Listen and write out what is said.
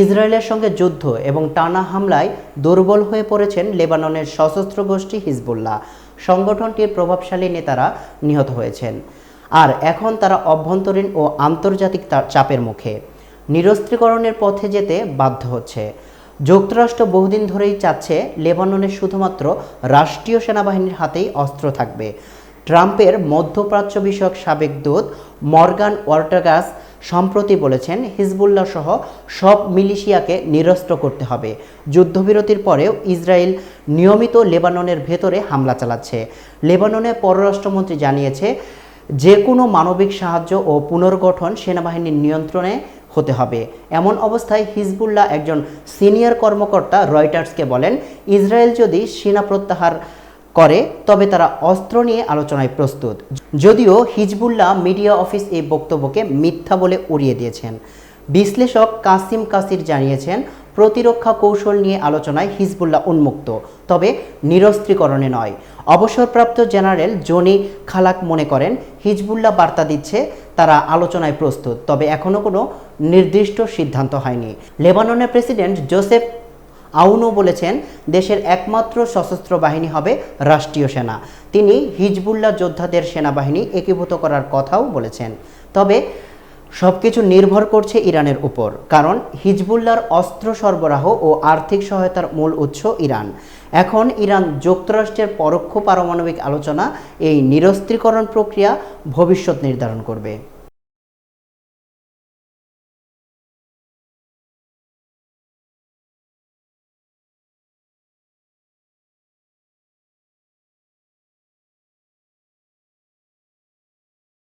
ইসরায়েলের সঙ্গে যুদ্ধ এবং টানা হামলায় দুর্বল হয়ে পড়েছেন লেবাননের সশস্ত্র গোষ্ঠী হিজবুল্লাহ। সংগঠনটির প্রভাবশালী নেতারা নিহত হয়েছেন। আর এখন তারা অভ্যন্তরীণ ও আন্তর্জাতিক চাপের মুখে। নিরস্ত্রীকরণের পথে যেতে বাধ্য হচ্ছে। যুক্তরাষ্ট্র বহুদিন ধরেই চাচ্ছে লেবাননের শুধুমাত্র রাষ্ট্রীয় সেনাবাহিনীর হাতেই অস্ত্র থাকবে। ট্রাম্পের মধ্যপ্রাচ্য বিষয়ক সাবেক দূত মর্গান ওয়ার্টাগাস সম্প্রতি বলেছেন, হিজবুল্লাহ সহ সব মিলিশিয়াকে নিরস্ত্র করতে হবে। যুদ্ধবিরতির পরেও ইসরায়েল নিয়মিত লেবাননের ভেতরে হামলা চালাচ্ছে। লেবাননের পররাষ্ট্রমন্ত্রী জানিয়েছে যে কোনো মানবিক সাহায্য ও পুনর্গঠন সেনাবাহিনীর নিয়ন্ত্রণে হতে হবে। এমন অবস্থায় হিজবুল্লাহ একজন সিনিয়র কর্মকর্তা রয়টার্সকে বলেন, ইসরায়েল যদি সেনা প্রত্যাহার করে, তবে তারা অস্ত্র নিয়ে আলোচনায় প্রস্তুত। যদিও হিজবুল্লাহ মিডিয়া অফিস এই বক্তব্যকে মিথ্যা বলে উড়িয়ে দিয়েছেন। বিশ্লেষক কাসিম কাসির জানিয়েছেন, প্রতিরক্ষা কৌশল নিয়ে আলোচনায় হিজবুল্লাহ উন্মুক্ত, তবে নিরস্ত্রীকরণে নয়। অবসরপ্রাপ্ত জেনারেল জনি খালাক মনে করেন, হিজবুল্লাহ বার্তা দিচ্ছে, তারা আলোচনায় প্রস্তুত, তবে এখনও কোনো নির্দিষ্ট সিদ্ধান্ত হয়নি। লেবাননের প্রেসিডেন্ট জোসেফ আউনো বলেছেন, দেশের একমাত্র সশস্ত্র বাহিনী হবে রাষ্ট্রীয় সেনা। তিনি হিজবুল্লাহ যোদ্ধাদের সেনাবাহিনী একীভূত করার কথাও বলেছেন। তবে সব কিছু নির্ভর করছে ইরানের উপর, কারণ হিজবুল্লাহর অস্ত্র সরবরাহ ও আর্থিক সহায়তার মূল উৎস ইরান। এখন ইরান যুক্তরাষ্ট্রের পরোক্ষ পারমাণবিক আলোচনা, এই নিরস্ত্রীকরণ প্রক্রিয়া ভবিষ্যৎ নির্ধারণ করবে।